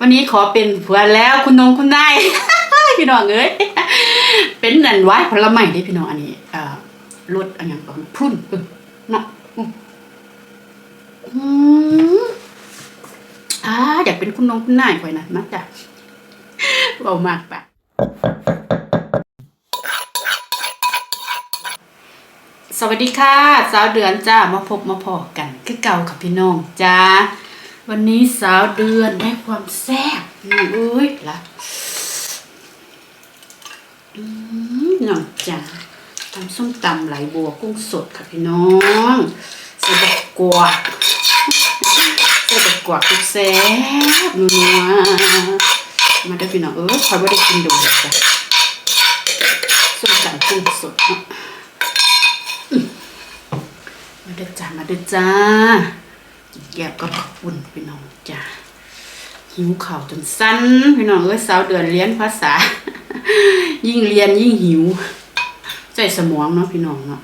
วันนี้ขอเป็นผัวแล้วคุณนงคุณนาย พี่น้องเอ้ยเป็นนันไว้ผลไม้ที่พี่น้องอันนี้เอ่อรสอันอย่างก่อนพุ่นเออนาะอือืมอ่าอยากเป็นคุณนงคุณนายคอยนะมาจ้ะเบามากปะสวัสดีค่ะ สาวเดือนจ้ามาพบมาพอกัน คือเก่ากับพี่น้องจ้า วันนี้สาวเดือนได้ความแซ่บนี่เอ้ยละอืมน้องจ้าทำส้มตำไหลบัวกุ้งสดค่ะพี่น้องใส่บักกวาดใส่บักกวาดทุกแซ่บนัวมาได้พี่น้องเออคอยไม่ได้กินดูเลยจ้ะส้มตำกุ้งสดมมาเด้อจ้ามาเด้อจ้า แก็บก็ขอบคุณพี่น้องจ้าหิวข่าวจนสั้นพี่น้องเอ้ยสาวเดือนเรียนภาษา ยิ่งเรียนยิ่งหิว ใจสมองเนาะพี่น้องเนาะ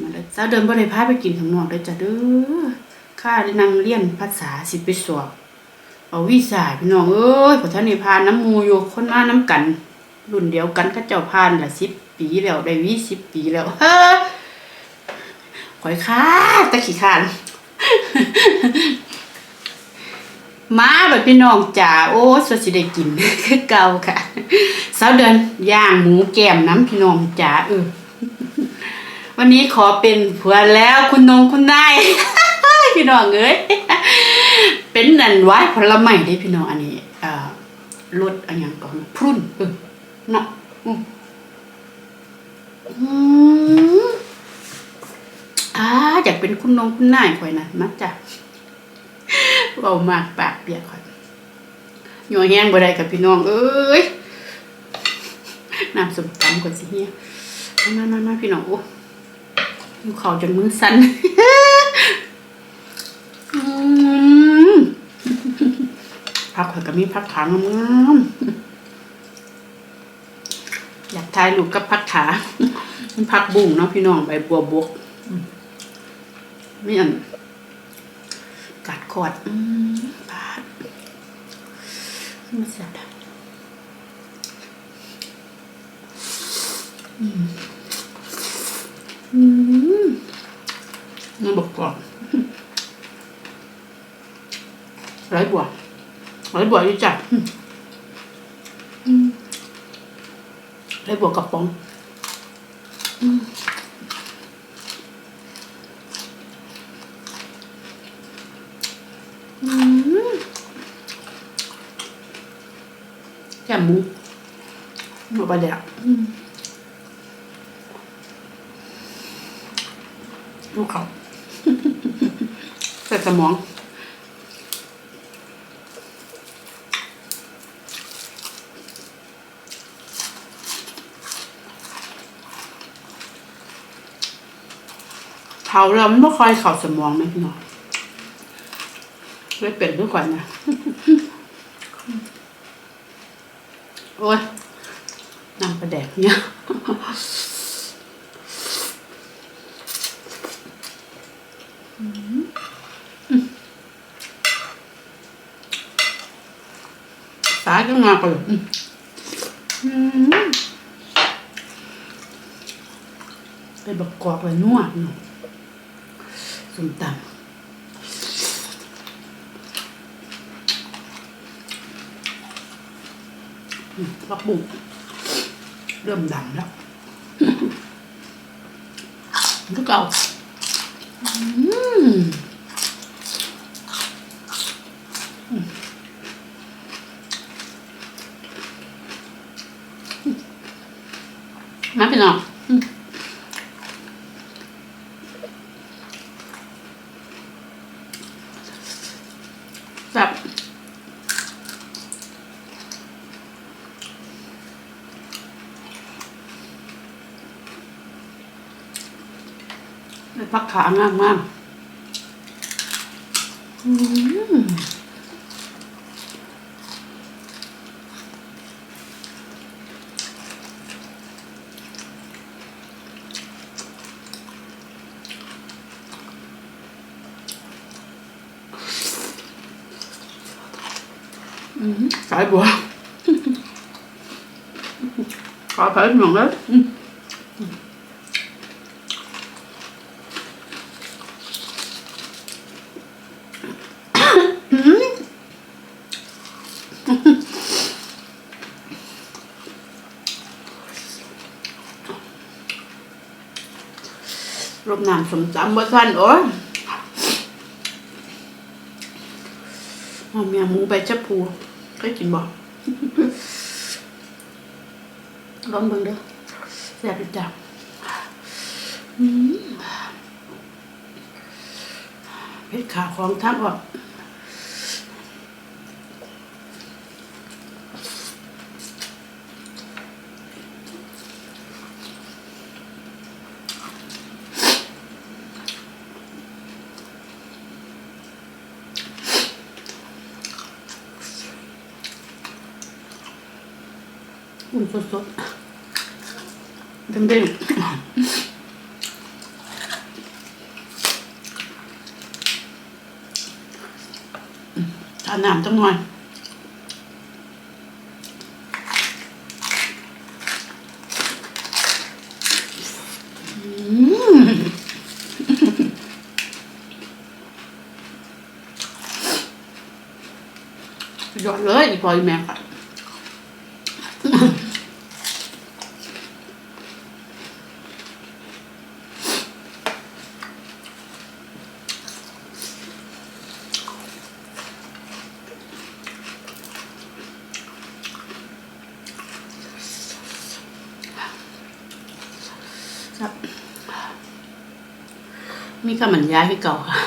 มาแล้วสาวเดือนบ่ได้พาไปกินข้างนอกเลยจ้ะเด้อข้าได้นั่งเรียนภาษาสิไปสอบเอาวีซ่าพี่น้องเอ้ยพอท่านนี่พานน้ำมูอยู่คนมาน้ำกัน รุ่นเดียวกันก็เจ้าพานละสิบปีแล้วได้วีสิบปีแล้วเฮ้อข่อยค้าตะขี้คาน มาแบบพี่น้องจ๋าโอ้สดสิได้กินคือเก่าค่ะสาวเดือนย่างหมูแก้มน้ำพี่น้องจ๋าเออวันนี้ขอเป็นผัวแล้วคุณนงคุณนายพี่น้องเอ้ยเป็นนันไว้ผลไม้ได้พี่น้องอันนี้อ่อรสอันย่างก่อนพรุ่นเออเนาะอืม อืมอ่าอยากเป็นคุณนงคุณนายคอยนะมาจ้ะเบามากปากเปียกค่ะหน่วแห้งบ่ได้กับพี่น้องเอ้ยน้ำสมตำก่อนสิเฮียมามามาพี่น้องโอ้ยู่เขาจนมือสั่นพักข่อยก็มีพักขางามอยากถ่ายรูปกับพักขา มันพักบุ้งเนาะพี่น้องใบบัวบก อืมไม่อันกัดกอดอืมปาดมันเสียดายอืมอืมมันบอกกรอบไรบัวไรบัวอยู่จ้ะอืมไรบัวกระป๋อง อืม อืมแก มหมูหมูปลาแดกอืมลูกเขาใส่สมองเผาแล้วมันไม่ค่อยเข่าสมองไหมพี่น้องไม่เป็นด้วยก่อนนะ โอ้ยน้ำปลาแดกเนี่ยสายก็งาไปอืมอืมไปบักกอกเลยนวดเนาะส้มตำ พักบุกเริ่มดำแล้วก็เก่าอืมาเป็นองอืมแบบ พัก ขางามมากอืมอืมสายบัวขอไปหน่อยนะ รบน้ำสมตำบ่ทันโอ้ยเอาเมียหมูใบชะพูเคยกินบ่ลองเบิ่งเด้อแซ่บจังเผ็ดขาของทับออก สดๆเด้งๆทานน้ำจังหน่อยหยอดเลยอีพออีแม่ค่ะ ครับ มีข้าวมันยายที่เก่าค่ะ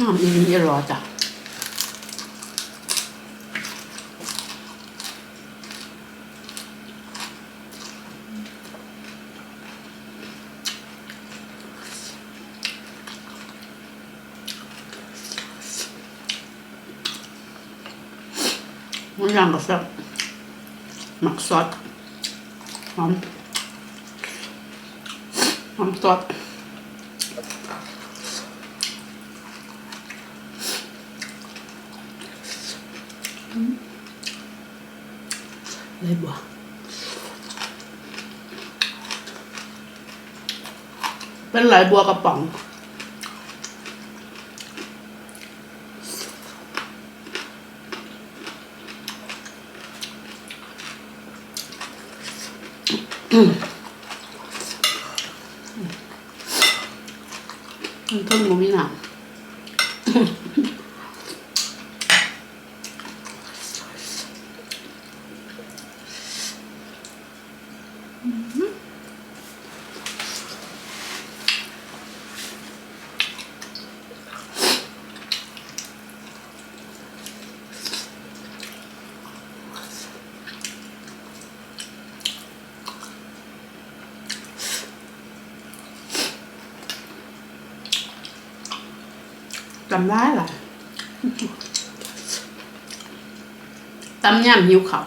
น้ำนี่นี่รอจ้ะมันย่างกับแซ่บหมัก ซอสหอมหอมซอสเลยบัวเป็นไหลบัวกระป๋อง ต้นมูมีหนัง จำได้เหรอตำยำหิวเขา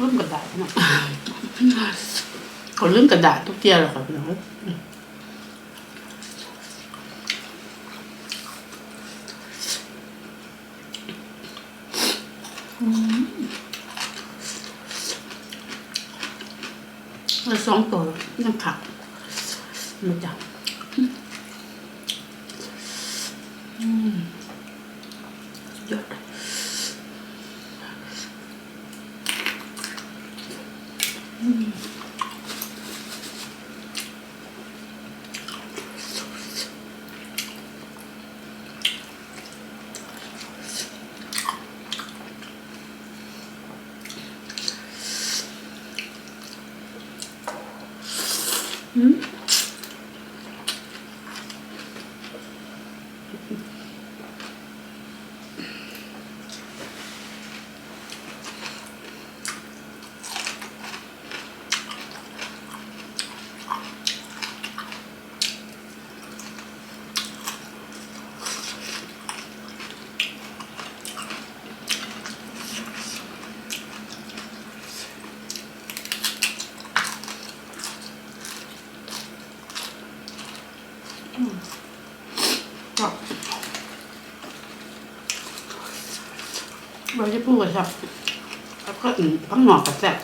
ลืมกระดาษนะเขาลืมกระดาษทุกเที่ยวเลยค่ะพี่น้องแล้วสองตัวยังขักมาจับยอด ก็ เราจะพูดกับสับแล้วก็อื่นพังหนอกกับแซ่บ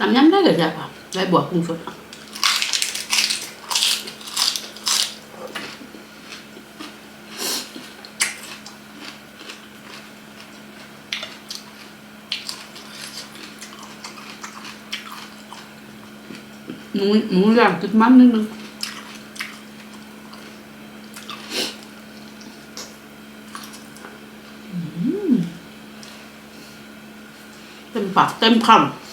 ตำยำได้เลยจ้ะค่ะ ได้บวกกุ้งสดอะหนูหนูอยากติดมันนิดนึงอืมเต็มปากเต็มคำ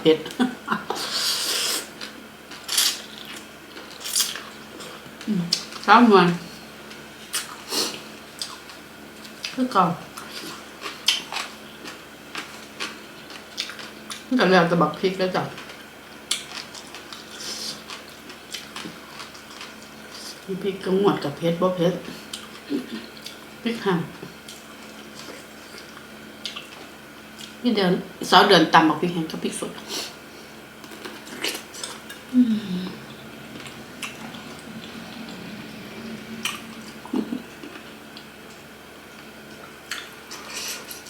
เผ็ดอืมสามวันคือเก่าก็แล้วแต่บักพริกแล้วจ้ะพริกกระงวดกับเผ็ดบ่เผ็ดพริกห่าง นี่เดือนสาวเดือนตำบอกพี่แห้งกับพริกสด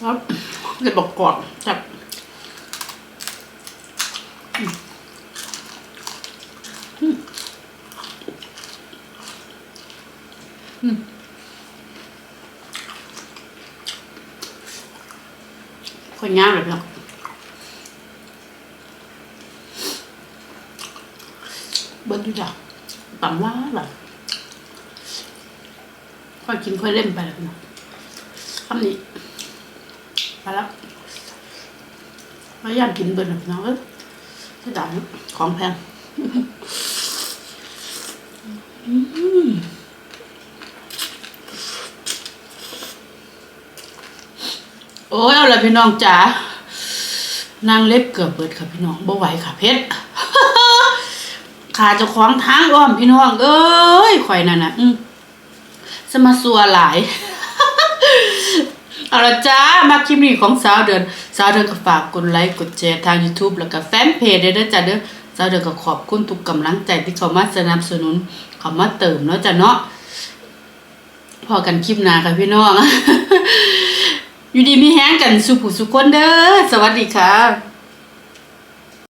ครับเลยบอกก่อนจับคนย่างเลยเนาะเบิ้ลดูจ้ะ ต่ำว่าแบบค่อยกินค่อยเล่นไปแล้วนะคำนี้ไปแล้วมาย่างกินเบิ้ลนะพี่น้องเอ้ยที่ด่านของแพงอืมโอ้ยเอาละพี่น้องจ๋านางเล็บเกือบเบิดค่ะพี่น้องบ่ไหวค่ะเพชร ขาเจะคล้าของทางอ้อมพี่น้อง เอ้ยข่อยนั่นนะอืมสมาสัวหลายเอาละจ้า มาคลิปนี้ของสาวเดือนสาวเดือนก็ฝากกดไลค์กดแชร์ทาง YouTube แล้วก็แฟนเพจด้วยจ้ะเด้อสาวเดือนก็ขอบคุณทุกกำลังใจที่เขามาสนับสนุนเขามาเติมเนาะจ้ะเนาะพอกันคลิปหน้าค่ะพี่น้อง อยู่ดีมีแห้งกันสุผู้สุคนเด้อ สวัสดีค่ะ